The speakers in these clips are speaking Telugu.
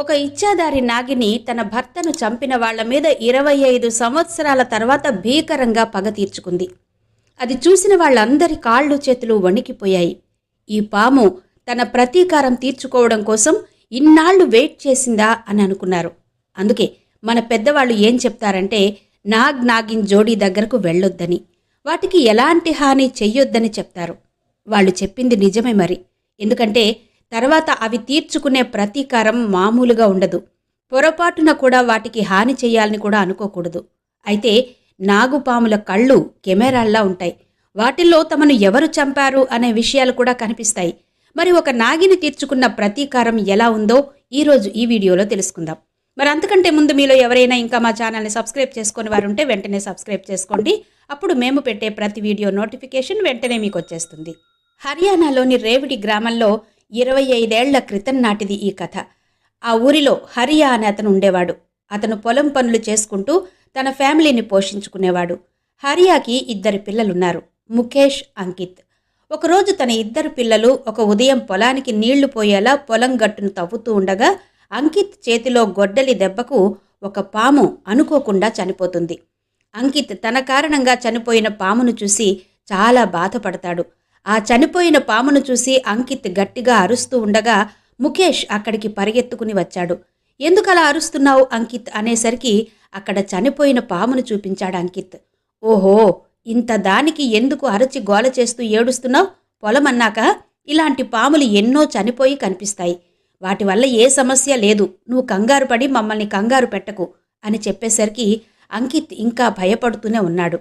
ఒక ఇచ్చాదారి నాగిని తన భర్తను చంపిన వాళ్ళ మీద ఇరవై ఐదు సంవత్సరాల తర్వాత భీకరంగా పగ తీర్చుకుంది. అది చూసిన వాళ్ళందరి కాళ్ళు చేతులు వణికిపోయాయి. ఈ పాము తన ప్రతీకారం తీర్చుకోవడం కోసం ఇన్నాళ్ళు వెయిట్ చేసిందా అని అనుకున్నారు. అందుకే మన పెద్దవాళ్ళు ఏం చెప్తారంటే నాగ్ నాగిన్ జోడీ దగ్గరకు వెళ్ళొద్దని వాటికి ఎలాంటి హాని చెయ్యొద్దని చెప్తారు. వాళ్ళు చెప్పింది నిజమే మరి. ఎందుకంటే తర్వాత అవి తీర్చుకునే ప్రతీకారం మామూలుగా ఉండదు. పొరపాటున కూడా వాటికి హాని చేయాలని కూడా అనుకోకూడదు. అయితే నాగుపాముల కళ్ళు కెమెరాల్లా ఉంటాయి. వాటిల్లో తమను ఎవరు చంపారు అనే విషయాలు కూడా కనిపిస్తాయి. మరి ఒక నాగిని తీర్చుకున్న ప్రతీకారం ఎలా ఉందో ఈరోజు ఈ వీడియోలో తెలుసుకుందాం. మరి అంతకంటే ముందు మీలో ఎవరైనా ఇంకా మా ఛానల్ని సబ్స్క్రైబ్ చేసుకుని వారు ఉంటే వెంటనే సబ్స్క్రైబ్ చేసుకోండి. అప్పుడు మేము పెట్టే ప్రతి వీడియో నోటిఫికేషన్ వెంటనే మీకు వచ్చేస్తుంది. హర్యానాలోని రేవిడి గ్రామంలో ఇరవై ఐదేళ్ళ క్రితం నాటిది ఈ కథ. ఆ ఊరిలో హరియా అనే అతను ఉండేవాడు. అతను పొలం పనులు చేసుకుంటూ తన ఫ్యామిలీని పోషించుకునేవాడు. హరియాకి ఇద్దరు పిల్లలున్నారు. ముఖేష్ అంకిత్. ఒకరోజు తన ఇద్దరు పిల్లలు ఒక ఉదయం పొలానికి నీళ్ళు పోయేలా పొలం గట్టును తవ్వుతూ ఉండగా అంకిత్ చేతిలో గొడ్డలి దెబ్బకు ఒక పాము అనుకోకుండా చనిపోతుంది. అంకిత్ తన కారణంగా చనిపోయిన పామును చూసి చాలా బాధపడతాడు. ఆ చనిపోయిన పామును చూసి అంకిత్ గట్టిగా అరుస్తూ ఉండగా ముఖేష్ అక్కడికి పరిగెత్తుకుని వచ్చాడు. ఎందుకలా అరుస్తున్నావు అంకిత్? అనేసరికి అక్కడ చనిపోయిన పామును చూపించాడు అంకిత్. ఓహో ఇంత దానికి ఎందుకు అరచి గోల చేస్తూ ఏడుస్తున్నావు? పొలమన్నాక ఇలాంటి పాములు ఎన్నో చనిపోయి కనిపిస్తాయి. వాటి వల్ల ఏ సమస్య లేదు. నువ్వు కంగారు పడి మమ్మల్ని కంగారు పెట్టకు అని చెప్పేసరికి అంకిత్ ఇంకా భయపడుతూనే ఉన్నాడు.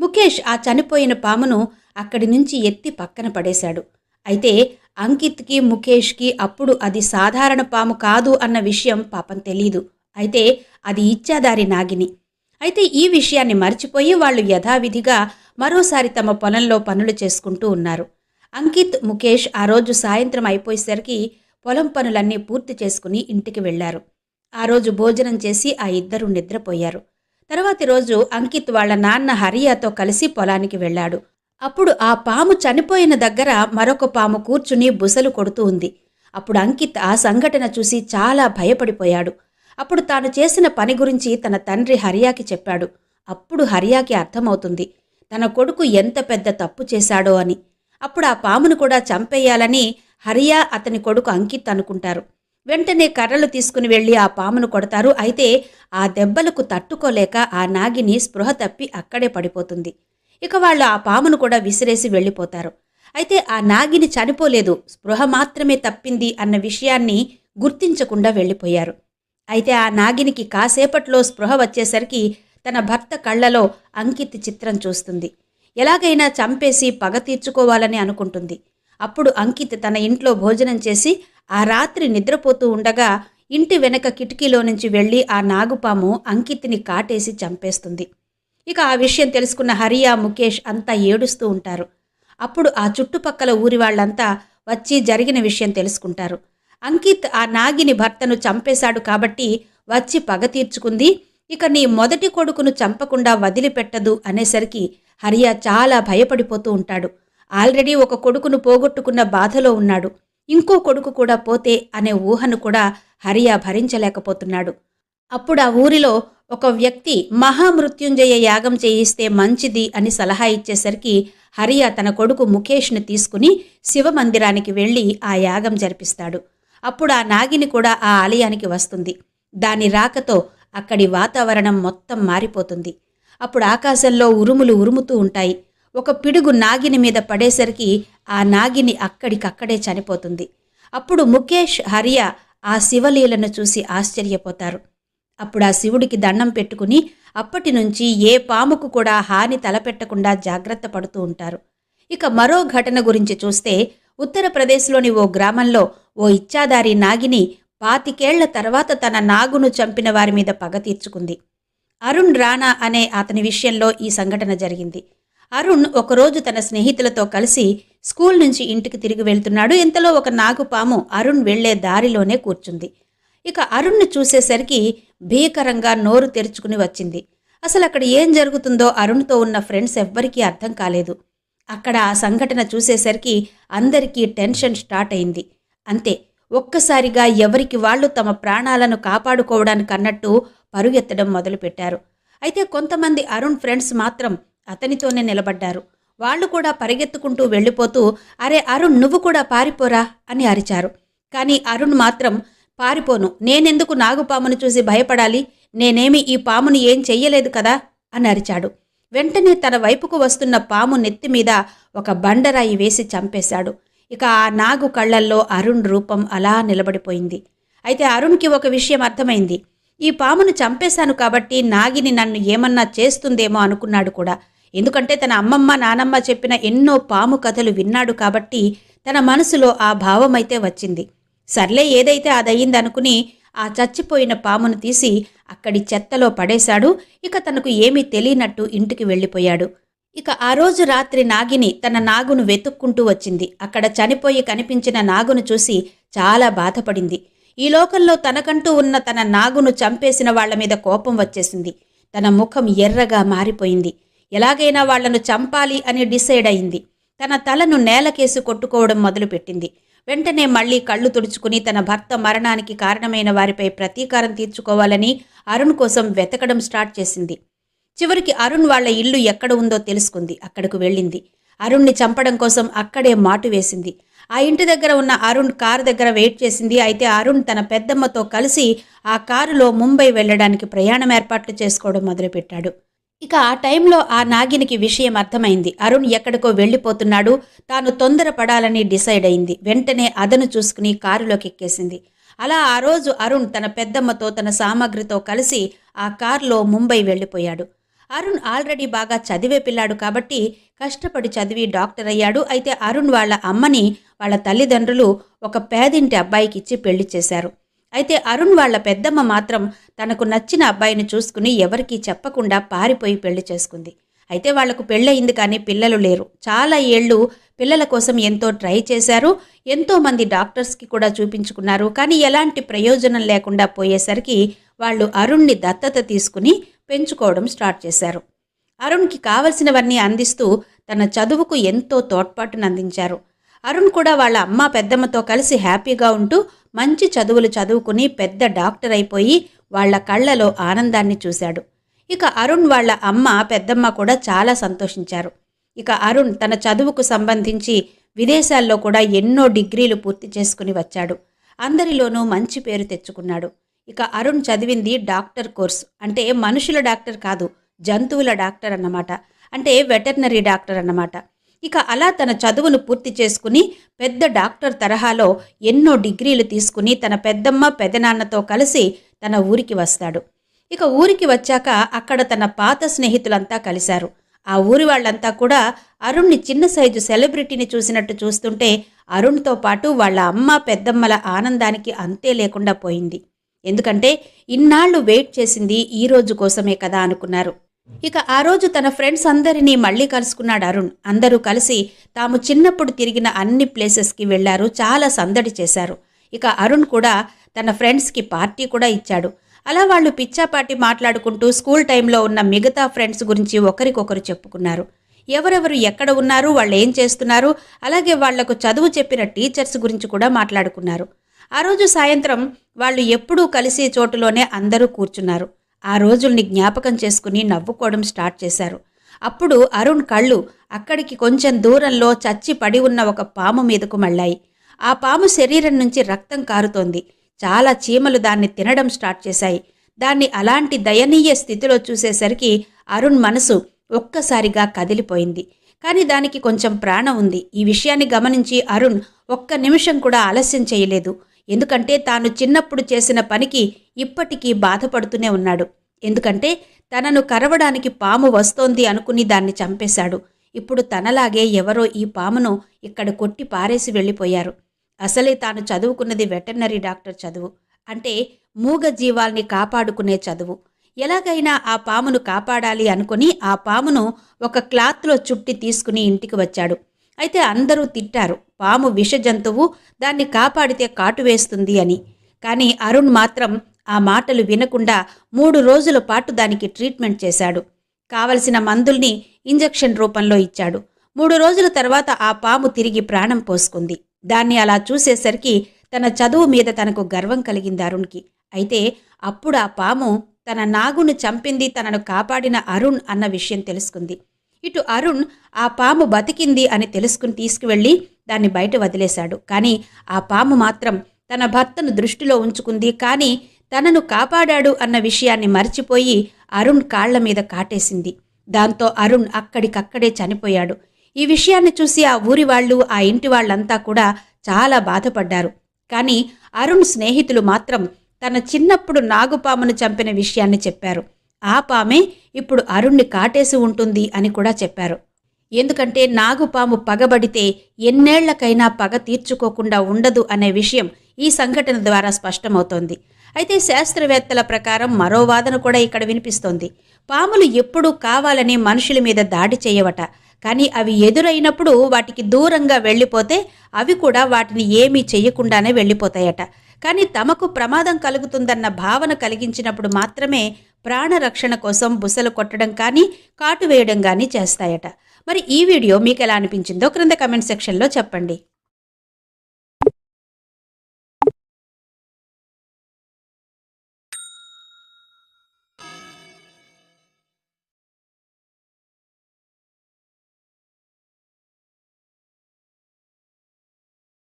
ముఖేష్ ఆ చనిపోయిన పామును అక్కడి నుంచి ఎత్తి పక్కన పడేశాడు. అయితే అంకిత్కి ముఖేష్కి అప్పుడు అది సాధారణ పాము కాదు అన్న విషయం పాపం తెలీదు. అయితే అది ఇచ్చాదారి నాగిని. అయితే ఈ విషయాన్ని మర్చిపోయి వాళ్ళు యథావిధిగా మరోసారి తమ పొలంలో పనులు చేసుకుంటూ ఉన్నారు. అంకిత్ ముఖేష్ ఆ రోజు సాయంత్రం అయిపోయేసరికి పొలం పనులన్నీ పూర్తి చేసుకుని ఇంటికి వెళ్ళారు ఆ రోజు భోజనం చేసి ఆ ఇద్దరు నిద్రపోయారు. తర్వాతి రోజు అంకిత్ వాళ్ళ నాన్న హరియాతో కలిసి పొలానికి వెళ్ళాడు. అప్పుడు ఆ పాము చనిపోయిన దగ్గర మరొక పాము కూర్చుని బుసలు కొడుతూ ఉంది. అప్పుడు అంకిత్ ఆ సంఘటన చూసి చాలా భయపడిపోయాడు. అప్పుడు తాను చేసిన పని గురించి తన తండ్రి హరియాకి చెప్పాడు. అప్పుడు హరియాకి అర్థమవుతుంది. తన కొడుకు ఎంత పెద్ద తప్పు చేశాడో అని. అప్పుడు ఆ పామును కూడా చంపేయాలని హరియా అతని కొడుకు అంకిత్ అనుకుంటారు. వెంటనే కర్రలు తీసుకుని వెళ్ళి ఆ పామును కొడతారు. అయితే ఆ దెబ్బలకు తట్టుకోలేక ఆ నాగిని స్పృహ తప్పి అక్కడే పడిపోతుంది. ఇక వాళ్ళు ఆ పామును కూడా విసిరేసి వెళ్ళిపోతారు. అయితే ఆ నాగిని చనిపోలేదు. స్పృహ మాత్రమే తప్పింది అన్న విషయాన్ని గుర్తించకుండా వెళ్ళిపోయారు. అయితే ఆ నాగినికి కాసేపట్లో స్పృహ వచ్చేసరికి తన భర్త కళ్ళలో అంకిత్ చిత్రం చూస్తుంది. ఎలాగైనా చంపేసి పగ తీర్చుకోవాలని అనుకుంటుంది. అప్పుడు అంకిత్ తన ఇంట్లో భోజనం చేసి ఆ రాత్రి నిద్రపోతూ ఉండగా ఇంటి వెనక కిటికీలో నుంచి వెళ్ళి ఆ నాగుపాము అంకిత్ని కాటేసి చంపేస్తుంది. ఇక ఆ విషయం తెలుసుకున్న హరియా ముఖేష్ అంతా ఏడుస్తూ ఉంటారు. అప్పుడు ఆ చుట్టుపక్కల ఊరి వాళ్ళంతా వచ్చి జరిగిన విషయం తెలుసుకుంటారు. అంకిత్ ఆ నాగిని భర్తను చంపేశాడు కాబట్టి వచ్చి పగ తీర్చుకుంది. ఇక నీ మొదటి కొడుకును చంపకుండా వదిలిపెట్టదు అనేసరికి హరియా చాలా భయపడిపోతూ ఉంటాడు. ఆల్రెడీ ఒక కొడుకును పోగొట్టుకున్న బాధలో ఉన్నాడు. ఇంకో కొడుకు కూడా పోతే అనే ఊహను కూడా హరియా భరించలేకపోతున్నాడు. అప్పుడు ఆ ఊరిలో ఒక వ్యక్తి మహామృత్యుంజయ యాగం చేయిస్తే మంచిది అని సలహా ఇచ్చేసరికి హరియ తన కొడుకు ముఖేష్ను తీసుకుని శివమందిరానికి వెళ్ళి ఆ యాగం జరిపిస్తాడు. అప్పుడు ఆ నాగిని కూడా ఆ ఆలయానికి వస్తుంది. దాని రాకతో అక్కడి వాతావరణం మొత్తం మారిపోతుంది. అప్పుడు ఆకాశంలో ఉరుములు ఉరుముతూ ఉంటాయి. ఒక పిడుగు నాగిని మీద పడేసరికి ఆ నాగిని అక్కడికక్కడే చనిపోతుంది. అప్పుడు ముఖేష్ హరియా ఆ శివలీలను చూసి ఆశ్చర్యపోతారు. అప్పుడు ఆ శివుడికి దండం పెట్టుకుని అప్పటి నుంచి ఏ పాముకు కూడా హాని తలపెట్టకుండా జాగ్రత్త పడుతూ ఉంటారు. ఇక మరో ఘటన గురించి చూస్తే ఉత్తరప్రదేశ్లోని ఓ గ్రామంలో ఓ ఇచ్చాదారి నాగిని పాతికేళ్ళ తర్వాత తన నాగును చంపిన వారి మీద పగ తీర్చుకుంది. అరుణ్ రాణా అనే అతని విషయంలో ఈ సంఘటన జరిగింది. అరుణ్ ఒకరోజు తన స్నేహితులతో కలిసి స్కూల్ నుంచి ఇంటికి తిరిగి వెళ్తున్నాడు. ఇంతలో ఒక నాగుపాము అరుణ్ వెళ్ళే దారిలోనే కూర్చుంది. ఇక అరుణ్ను చూసేసరికి భీకరంగా నోరు తెరుచుకుని వచ్చింది. అసలు అక్కడ ఏం జరుగుతుందో అరుణ్తో ఉన్న ఫ్రెండ్స్ ఎవ్వరికీ అర్థం కాలేదు. అక్కడ ఆ సంఘటన చూసేసరికి అందరికీ టెన్షన్ స్టార్ట్ అయింది. అంతే ఒక్కసారిగా ఎవరికి వాళ్ళు తమ ప్రాణాలను కాపాడుకోవడానికి అన్నట్టు పరుగెత్తడం మొదలుపెట్టారు. అయితే కొంతమంది అరుణ్ ఫ్రెండ్స్ మాత్రం అతనితోనే నిలబడ్డారు. వాళ్ళు కూడా పరిగెత్తుకుంటూ వెళ్ళిపోతూ అరే అరుణ్ నువ్వు కూడా పారిపోరా అని అరిచారు. కానీ అరుణ్ మాత్రం పారిపోను. నేనెందుకు నాగుపామును చూసి భయపడాలి? నేనేమి ఈ పామును ఏం చెయ్యలేదు కదా? అని అరిచాడు. వెంటనే తన వైపుకు వస్తున్న పాము నెత్తి మీద ఒక బండరాయి వేసి చంపేశాడు. ఇక ఆ నాగు కళ్ళల్లో అరుణ్ రూపం అలా నిలబడిపోయింది. అయితే అరుణ్కి ఒక విషయం అర్థమైంది. ఈ పామును చంపేశాను కాబట్టి నాగిని నన్ను ఏమన్నా చేస్తుందేమో అనుకున్నాడు కూడా. ఎందుకంటే తన అమ్మమ్మ నానమ్మ చెప్పిన ఎన్నో పాము కథలు విన్నాడు కాబట్టి తన మనసులో ఆ భావమైతే వచ్చింది. సర్లే ఏదైతే అదయ్యిందనుకుని ఆ చచ్చిపోయిన పామును తీసి అక్కడి చెత్తలో పడేశాడు. ఇక తనకు ఏమీ తెలియనట్టు ఇంటికి వెళ్ళిపోయాడు. ఇక ఆ రోజు రాత్రి నాగిని తన నాగును వెతుక్కుంటూ వచ్చింది. అక్కడ చనిపోయి కనిపించిన నాగును చూసి చాలా బాధపడింది. ఈ లోకంలో తనకంటూ ఉన్న తన నాగును చంపేసిన వాళ్ళ మీద కోపం వచ్చేసింది. తన ముఖం ఎర్రగా మారిపోయింది. ఎలాగైనా వాళ్ళను చంపాలి అని డిసైడ్ అయింది. తన తలను నేలకేసి కొట్టుకోవడం మొదలుపెట్టింది. వెంటనే మళ్ళీ కళ్ళు తుడుచుకుని తన భర్త మరణానికి కారణమైన వారిపై ప్రతీకారం తీర్చుకోవాలని అరుణ్ కోసం వెతకడం స్టార్ట్ చేసింది. చివరికి అరుణ్ వాళ్ళ ఇల్లు ఎక్కడ ఉందో తెలుసుకుంది. అక్కడకు వెళ్ళింది. అరుణ్ని చంపడం కోసం అక్కడే మాటు వేసింది. ఆ ఇంటి దగ్గర ఉన్న అరుణ్ కారు దగ్గర వెయిట్ చేసింది. అయితే అరుణ్ తన పెద్దమ్మతో కలిసి ఆ కారులో ముంబై వెళ్ళడానికి ప్రయాణం ఏర్పాట్లు చేసుకోవడం మొదలుపెట్టాడు. ఇక ఆ టైంలో ఆ నాగినికి విషయం అర్థమైంది. అరుణ్ ఎక్కడికో వెళ్ళిపోతున్నాడు. తాను తొందరపడాలని డిసైడ్ అయింది. వెంటనే అదను చూసుకుని కారులోకి ఎక్కేసింది అలా ఆ రోజు అరుణ్ తన పెద్దమ్మతో తన సామాగ్రితో కలిసి ఆ కారులో ముంబై వెళ్ళిపోయాడు. అరుణ్ ఆల్రెడీ బాగా చదివే పిల్లాడు కాబట్టి కష్టపడి చదివి డాక్టర్ అయ్యాడు. అయితే అరుణ్ వాళ్ళ అమ్మని వాళ్ళ తల్లిదండ్రులు ఒక పేదింటి అబ్బాయికి ఇచ్చి పెళ్ళి చేశారు. అయితే అరుణ్ వాళ్ళ పెద్దమ్మ మాత్రం తనకు నచ్చిన అబ్బాయిని చూసుకుని ఎవరికీ చెప్పకుండా పారిపోయి పెళ్ళి చేసుకుంది. అయితే వాళ్ళకు పెళ్ళయింది కానీ పిల్లలు లేరు. చాలా ఏళ్ళు పిల్లల కోసం ఎంతో ట్రై చేశారు. ఎంతో మంది డాక్టర్స్కి కూడా చూపించుకున్నారు. కానీ ఎలాంటి ప్రయోజనం లేకుండా పోయేసరికి వాళ్ళు అరుణ్ని దత్తత తీసుకుని పెంచుకోవడం స్టార్ట్ చేశారు. అరుణ్కి కావలసినవన్నీ అందిస్తూ తన చదువుకు ఎంతో తోడ్పాటును అందించారు. అరుణ్ కూడా వాళ్ళ అమ్మ పెద్దమ్మతో కలిసి హ్యాపీగా ఉంటూ మంచి చదువులు చదువుకుని పెద్ద డాక్టర్ అయిపోయి వాళ్ళ కళ్ళలో ఆనందాన్ని చూశాడు. ఇక అరుణ్ వాళ్ళ అమ్మ పెద్దమ్మ కూడా చాలా సంతోషించారు. ఇక అరుణ్ తన చదువుకు సంబంధించి విదేశాల్లో కూడా ఎన్నో డిగ్రీలు పూర్తి చేసుకుని వచ్చాడు. అందరిలోనూ మంచి పేరు తెచ్చుకున్నాడు. ఇక అరుణ్ చదివింది డాక్టర్ కోర్సు. అంటే మనుషుల డాక్టర్ కాదు జంతువుల డాక్టర్ అన్నమాట. అంటే వెటర్నరీ డాక్టర్ అన్నమాట. ఇక అలా తన చదువును పూర్తి చేసుకుని పెద్ద డాక్టర్ తరహాలో ఎన్నో డిగ్రీలు తీసుకుని తన పెద్దమ్మ పెదనాన్నతో కలిసి తన ఊరికి వస్తాడు. ఇక ఊరికి వచ్చాక అక్కడ తన పాత స్నేహితులంతా కలిశారు. ఆ ఊరి వాళ్ళంతా కూడా అరుణ్ని చిన్న సైజు సెలబ్రిటీని చూసినట్టు చూస్తుంటే అరుణ్తో పాటు వాళ్ళ అమ్మ పెద్దమ్మల ఆనందానికి అంతే లేకుండా పోయింది. ఎందుకంటే ఇన్నాళ్ళు వెయిట్ చేసింది ఈ రోజు కోసమే కదా అనుకున్నారు. ఇక ఆ రోజు తన ఫ్రెండ్స్ అందరినీ మళ్ళీ కలుసుకున్నాడు అరుణ్. అందరూ కలిసి తాము చిన్నప్పుడు తిరిగిన అన్ని ప్లేసెస్కి వెళ్ళారు చాలా సందడి చేశారు. ఇక అరుణ్ కూడా తన ఫ్రెండ్స్కి పార్టీ కూడా ఇచ్చాడు. అలా వాళ్ళు పిచ్చాపాటి మాట్లాడుకుంటూ స్కూల్ టైంలో ఉన్న మిగతా ఫ్రెండ్స్ గురించి ఒకరికొకరు చెప్పుకున్నారు. ఎవరెవరు ఎక్కడ ఉన్నారు వాళ్ళు ఏం చేస్తున్నారు అలాగే వాళ్ళకు చదువు చెప్పిన టీచర్స్ గురించి కూడా మాట్లాడుకున్నారు. ఆ రోజు సాయంత్రం వాళ్ళు ఎప్పుడూ కలిసే చోటులోనే అందరూ కూర్చున్నారు. ఆ రోజుల్ని జ్ఞాపకం చేసుకుని నవ్వుకోవడం స్టార్ట్ చేశారు. అప్పుడు అరుణ్ కళ్ళు అక్కడికి కొంచెం దూరంలో చచ్చి పడి ఉన్న ఒక పాము మీదకు మళ్ళాయి. ఆ పాము శరీరం నుంచి రక్తం కారుతోంది. చాలా చీమలు దాన్ని తినడం స్టార్ట్ చేశాయి. దాన్ని అలాంటి దయనీయ స్థితిలో చూసేసరికి అరుణ్ మనసు ఒక్కసారిగా కదిలిపోయింది. కానీ దానికి కొంచెం ప్రాణం ఉంది. ఈ విషయాన్ని గమనించి అరుణ్ ఒక్క నిమిషం కూడా ఆలస్యం చేయలేదు. ఎందుకంటే తాను చిన్నప్పుడు చేసిన పనికి ఇప్పటికీ బాధపడుతూనే ఉన్నాడు. ఎందుకంటే తనను కరవడానికి పాము వస్తోంది అనుకుని దాన్ని చంపేశాడు. ఇప్పుడు తనలాగే ఎవరో ఈ పామును ఇక్కడ కొట్టి పారేసి వెళ్ళిపోయారు. అసలే తాను చదువుకున్నది వెటర్నరీ డాక్టర్ చదువు. అంటే మూగ జీవాల్ని కాపాడుకునే చదువు. ఎలాగైనా ఆ పామును కాపాడాలి అనుకుని ఆ పామును ఒక క్లాత్లో చుట్టి తీసుకుని ఇంటికి వచ్చాడు. అయితే అందరూ తిట్టారు. పాము విష జంతువు దాన్ని కాపాడితే కాటు వేస్తుంది అని. కానీ అరుణ్ మాత్రం ఆ మాటలు వినకుండా మూడు రోజుల పాటు దానికి ట్రీట్మెంట్ చేశాడు. కావలసిన మందుల్ని ఇంజెక్షన్ రూపంలో ఇచ్చాడు. మూడు రోజుల తర్వాత ఆ పాము తిరిగి ప్రాణం పోసుకుంది. దాన్ని అలా చూసేసరికి తన చదువు మీద తనకు గర్వం కలిగింది అరుణ్కి. అయితే అప్పుడు ఆ పాము తన నాగును చంపింది తనను కాపాడిన అరుణ్ అన్న విషయం తెలుసుకుంది. ఇటు అరుణ్ ఆ పాము బతికింది అని తెలుసుకుని తీసుకువెళ్ళి దాన్ని బయట వదిలేశాడు. కానీ ఆ పాము మాత్రం తన భర్తను దృష్టిలో ఉంచుకుంది. కానీ తనను కాపాడాడు అన్న విషయాన్ని మర్చిపోయి అరుణ్ కాళ్ళ మీద కాటేసింది. దాంతో అరుణ్ అక్కడికక్కడే చనిపోయాడు. ఈ విషయాన్ని చూసి ఆ ఊరి వాళ్ళు ఆ ఇంటి వాళ్ళంతా కూడా చాలా బాధపడ్డారు. కానీ అరుణ్ స్నేహితులు మాత్రం తన చిన్నప్పుడు నాగుపామును చంపిన విషయాన్ని చెప్పారు. ఆ పామే ఇప్పుడు అరుణ్ణి కాటేసి ఉంటుంది అని కూడా చెప్పారు. ఎందుకంటే నాగుపాము పగబడితే ఎన్నేళ్ళకైనా పగ తీర్చుకోకుండా ఉండదు అనే విషయం ఈ సంఘటన ద్వారా స్పష్టమవుతోంది. అయితే శాస్త్రవేత్తల ప్రకారం మరో వాదన కూడా ఇక్కడ వినిపిస్తోంది. పాములు ఎప్పుడూ కావాలని మనుషుల మీద దాడి చేయవట. కానీ అవి ఎదురైనప్పుడు వాటికి దూరంగా వెళ్ళిపోతే అవి కూడా వాటిని ఏమీ చేయకుండానే వెళ్ళిపోతాయట. కానీ తమకు ప్రమాదం కలుగుతుందన్న భావన కలిగించినప్పుడు మాత్రమే ప్రాణరక్షణ కోసం బుసలు కొట్టడం కానీ కాటు వేయడం కానీ చేస్తాయట. మరి ఈ వీడియో మీకు ఎలా అనిపించిందో క్రింద కమెంట్ సెక్షన్లో చెప్పండి.